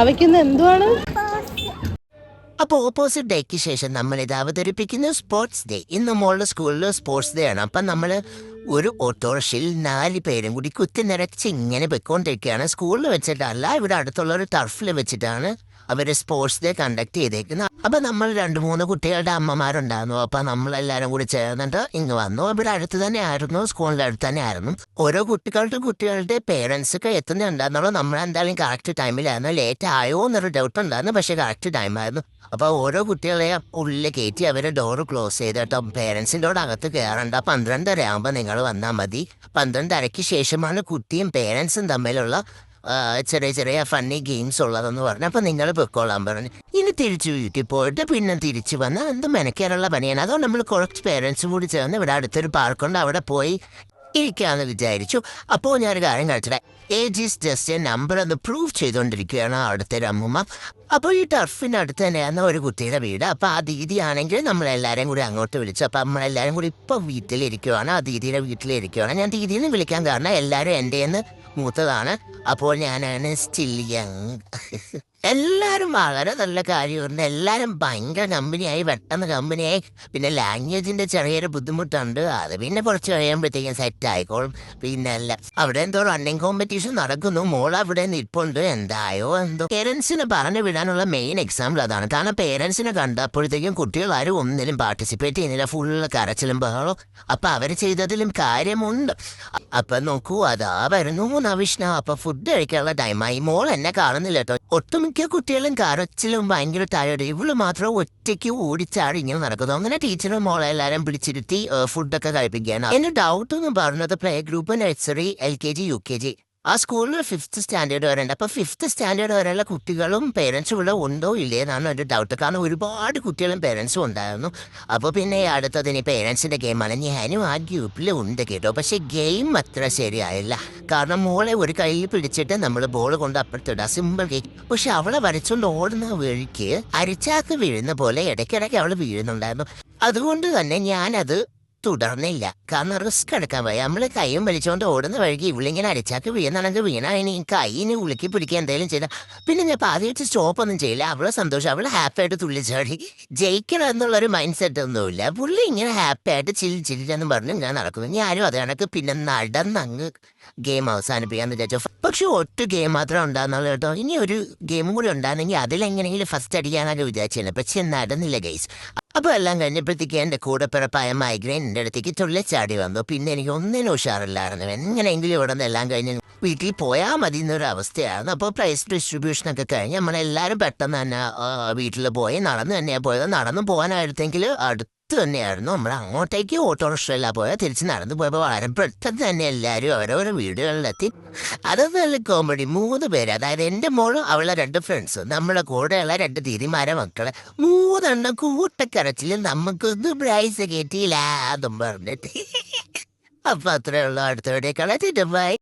അവയ്ക്കുന്ന എന്തുവാണ്? അപ്പോൾ ഓപ്പോസിറ്റ് ഡേക്ക് ശേഷം നമ്മൾ ഇത് അവതരിപ്പിക്കുന്ന സ്പോർട്സ് ഡേ. ഇന്ന് മോളുടെ സ്കൂളിൽ സ്പോർട്സ് ഡേ ആണ്. അപ്പം നമ്മൾ ഒരു ഓട്ടോറിക്ഷയിൽ നാല് പേരും കൂടി കുത്തി നിറച്ച് ഇങ്ങനെ പൊയ്ക്കൊണ്ടിരിക്കുകയാണ്. സ്കൂളിൽ വെച്ചിട്ടല്ല ഇവിടെ അടുത്തുള്ള ഒരു ടർഫിൽ വെച്ചിട്ടാണ് അവർ സ്പോർട്സ് ഡേ കണ്ടക്ട് ചെയ്തേക്കുന്നത് അപ്പം നമ്മൾ രണ്ട് മൂന്ന് കുട്ടികളുടെ അമ്മമാരുണ്ടായിരുന്നു. അപ്പം നമ്മളെല്ലാവരും കൂടി ചേർന്നിട്ട് ഇങ്ങ് വന്നു. ഇവിടെ അടുത്ത് തന്നെ ആയിരുന്നു സ്കൂളിന്റെ അടുത്ത് തന്നെ ആയിരുന്നു ഓരോ കുട്ടികളുടെ കുട്ടികളുടെ പേരൻസ് ഒക്കെ എത്തുന്നുണ്ടായിരുന്നുള്ളൂ നമ്മൾ എന്തായാലും കറക്റ്റ് ടൈമിലായിരുന്നു ലേറ്റ് ആയോ എന്നൊരു ഡൗട്ട് ഉണ്ടായിരുന്നു. പക്ഷേ കറക്റ്റ് ടൈമായിരുന്നു അപ്പോൾ ഓരോ കുട്ടികളെ ഉള്ളിൽ കയറ്റി അവരെ ഡോറ് ക്ലോസ് ചെയ്തിട്ടോ പേരൻസിന്റെ അകത്ത് കയറണ്ട. പന്ത്രണ്ടര ആകുമ്പോൾ നിങ്ങൾ വന്നാൽ മതി. പന്ത്രണ്ടരയ്ക്ക് ശേഷമാണ് കുട്ടിയും പേരൻസും തമ്മിലുള്ള ചെറിയ ചെറിയ ഫണ്ണി ഗെയിംസ് ഉള്ളതെന്ന് പറഞ്ഞു അപ്പം നിങ്ങൾ പൊയ്ക്കോളാൻ പറഞ്ഞു. ഇനി തിരിച്ചു വീട്ടിൽ പോയിട്ട് പിന്നെ തിരിച്ചു വന്ന് എന്ത് മെനക്കാനുള്ള പണിയാണ്. അതുകൊണ്ട് നമ്മൾ കുറച്ച് പേരൻസും കൂടി ചേർന്ന് ഇവിടെ അടുത്തൊരു പാർക്കുണ്ട് അവിടെ പോയി ഇരിക്കാന്ന് വിചാരിച്ചു. അപ്പോൾ ഞാനൊരു കാര്യം കഴിച്ചിടെ age is just a number എന്ന് പ്രൂവ് ചെയ്തുകൊണ്ടിരിക്കുകയാണ് അവിടുത്തെ ഒരു അമ്മൂമ്മ. അപ്പോൾ ഈ ടർഫിനടുത്ത് തന്നെയാണ് ഒരു കുട്ടിയുടെ വീട്. അപ്പോൾ ആ ദീദി ആണെങ്കിൽ നമ്മളെല്ലാവരും കൂടി അങ്ങോട്ട് വിളിച്ചു. അപ്പോൾ നമ്മളെല്ലാവരും കൂടി ഇപ്പോൾ വീട്ടിലിരിക്കുവാണ്. ആ ദീദിയുടെ വീട്ടിലിരിക്കുവാണ്. ഞാൻ ദീദിയിൽ നിന്ന് വിളിക്കാൻ കാരണം എല്ലാവരും എന്റെ മൂത്തതാണ്. അപ്പോൾ ഞാനാണ് സ്റ്റിൽ യങ് എല്ലാവരും വളരെ നല്ല കാര്യമായിരുന്നു എല്ലാവരും ഭയങ്കര കമ്പനിയായി പെട്ടെന്ന് കമ്പനിയായി. പിന്നെ ലാംഗ്വേജിന്റെ ചെറിയൊരു ബുദ്ധിമുട്ടുണ്ട്. അത് പിന്നെ കുറച്ച് കഴിയുമ്പോഴത്തേക്കും സെറ്റ് ആയിക്കോളും. പിന്നെ അല്ല അവിടെ എന്തോ റണ്ണിങ് കോമ്പറ്റീഷൻ നടക്കുന്നു. മോൾ അവിടെ നിൽപ്പുണ്ട് എന്തായോ എന്തോ. പേരൻസിനെ പറഞ്ഞു വിടാനുള്ള മെയിൻ എക്സാമ്പിൾ അതാണ്. കാരണം പേരൻസിനെ കണ്ടപ്പോഴത്തേക്കും കുട്ടികൾ ആരും ഒന്നിലും പാർട്ടിസിപ്പേറ്റ് ചെയ്യുന്നില്ല. ഫുൾ കരച്ചിലും ബഹളവും. അപ്പം അവർ ചെയ്തതിലും കാര്യമുണ്ട്. അപ്പം നോക്കൂ അതാ വരുന്നു. നവിഷ്ണ അപ്പം ഫുഡ് കഴിക്കാനുള്ള ടൈമായി മോൾ എന്നെ കാണുന്നില്ല കേട്ടോ. ഒട്ടുമിക്ക കുട്ടികളും കരച്ചിലും ഭയങ്കര ടയർഡ് ഇവൾ മാത്രം ഒറ്റയ്ക്ക് ഓടിച്ചാടി ഇങ്ങനെ നടക്കുന്നു. അങ്ങനെ ടീച്ചറും മോളെ എല്ലാരും പിടിച്ചിരുത്തി ഫുഡൊക്കെ കഴിപ്പിക്കുകയാണ്. എന്റെ ഡൗട്ട് എന്ന് പറഞ്ഞത് play group nursery L K G U K G ആ സ്കൂളിൽ ഫിഫ്ത്ത് സ്റ്റാൻഡേർഡ് വരെ ഉണ്ട് അപ്പോൾ ഫിഫ്ത്ത് സ്റ്റാൻഡേർഡ് വരെയുള്ള കുട്ടികളും പേരൻസും ഇവിടെ ഉണ്ടോ ഇല്ലേ എന്നാണ് എന്റെ ഡൗട്ട് കാരണം ഒരുപാട് കുട്ടികളും പേരൻസും ഉണ്ടായിരുന്നു. അപ്പോൾ പിന്നെ അടുത്തത് ഇനി പേരൻസിന്റെ ഗെയിമാണ് ഞാനും ആ ഗ്രൂപ്പിൽ ഉണ്ട് കേട്ടോ. പക്ഷേ ഗെയിം അത്ര ശരിയായില്ല. കാരണം മോളെ ഒരു കയ്യിൽ പിടിച്ചിട്ട് നമ്മൾ ബോൾ കൊണ്ട് അപ്പുറത്തിടുക. സിമ്പിൾ ഗെയിം പക്ഷെ അവളെ വരച്ചുകൊണ്ട് ഓടുന്ന വഴിക്ക് അരിച്ചാക്ക് വീഴുന്ന പോലെ ഇടയ്ക്കിടയ്ക്ക് അവൾ വീഴുന്നുണ്ടായിരുന്നു. അതുകൊണ്ട് തന്നെ ഞാനത് തുടർന്നില്ല. കാരണം റിസ്ക് എടുക്കാൻ പോയി നമ്മൾ കൈയും വലിച്ചുകൊണ്ട് ഓടുന്ന വഴിക്ക് ഇവിളിങ്ങനെ അടിച്ചാക്ക് വീണാണെങ്കിൽ വീണ. ഇനി കൈയിന് ഉളുക്കി പിടിക്കുക എന്തെങ്കിലും ചെയ്താൽ പിന്നെ ഞാൻ പാതി വെച്ച് സ്റ്റോപ്പ് ഒന്നും ചെയ്യില്ല. അവളെ സന്തോഷം. അവൾ ഹാപ്പി ആയിട്ട് തുള്ളി ചാടി. ജയിക്കണം എന്നുള്ളൊരു മൈൻഡ് സെറ്റ് ഒന്നുമില്ല. പുള്ളി ഇങ്ങനെ ഹാപ്പി ആയിട്ട് ചിരി ചിരിച്ചെന്ന് പറഞ്ഞു ഞാൻ നടക്കുന്നു. ഞാനും അത് കണക്ക് പിന്നെ നടന്നങ്ങ് ഗെയിം അവസാനിപ്പിക്കാന്ന് വിചാരിച്ചു. പക്ഷെ ഒറ്റ ഗെയിം മാത്രം ഉണ്ടാകുന്നുള്ളൂ കേട്ടോ. ഇനി ഒരു ഗെയിമും കൂടി ഉണ്ടായിരുന്നെങ്കിൽ അതിലെങ്ങനെയെങ്കിലും ഫസ്റ്റ് അടിക്കാനൊക്കെ വിചാരിച്ചില്ല പക്ഷെ നടന്നില്ല ഗെയ്സ് അപ്പോൾ എല്ലാം കഴിഞ്ഞപ്പോഴത്തേക്ക് എന്റെ കൂടെ പിറപ്പായ മൈഗ്രെയിൻ എന്റെ അടുത്തേക്ക് തുള്ളിച്ചാടി വന്നു. പിന്നെ എനിക്ക് ഒന്നിനും ഉഷാറില്ലായിരുന്നു. എങ്ങനെയെങ്കിലും ഇവിടെ എല്ലാം കഴിഞ്ഞ് വീട്ടിൽ പോയാൽ മതി എന്നൊരു അവസ്ഥയായിരുന്നു. അപ്പോൾ പ്രൈസ് ഡിസ്ട്രിബ്യൂഷൻ ഒക്കെ കഴിഞ്ഞ് നമ്മളെല്ലാവരും പെട്ടെന്ന് തന്നെ വീട്ടിൽ പോയി നടന്ന് തന്നെയാണ് പോയത്. നടന്നു പോകാനായിരുന്നെങ്കിൽ അടുത്ത് തന്നെയായിരുന്നു നമ്മൾ അങ്ങോട്ടേക്ക് ഓട്ടോറിക്ഷയിലാണ് പോയത് തിരിച്ച് നടന്നു പോയപ്പോൾ വളരെ പെട്ടെന്ന് തന്നെ എല്ലാവരും ഓരോരോ വീടുകളിലെത്തി അത് നല്ല കോമഡി മൂന്ന് പേര് അതായത് എന്റെ മോളും അവളെ രണ്ട് ഫ്രണ്ട്സും നമ്മളെ കൂടെയുള്ള രണ്ട് തിരിമാര മക്കളെ മൂന്നെണ്ണം കൂട്ടക്കരച്ചിൽ നമുക്കൊന്ന് പ്രൈസ് കിട്ടിയില്ല അതും പറഞ്ഞിട്ട് അപ്പം അത്രയുള്ള ഉള്ളൂ അടുത്ത പോയി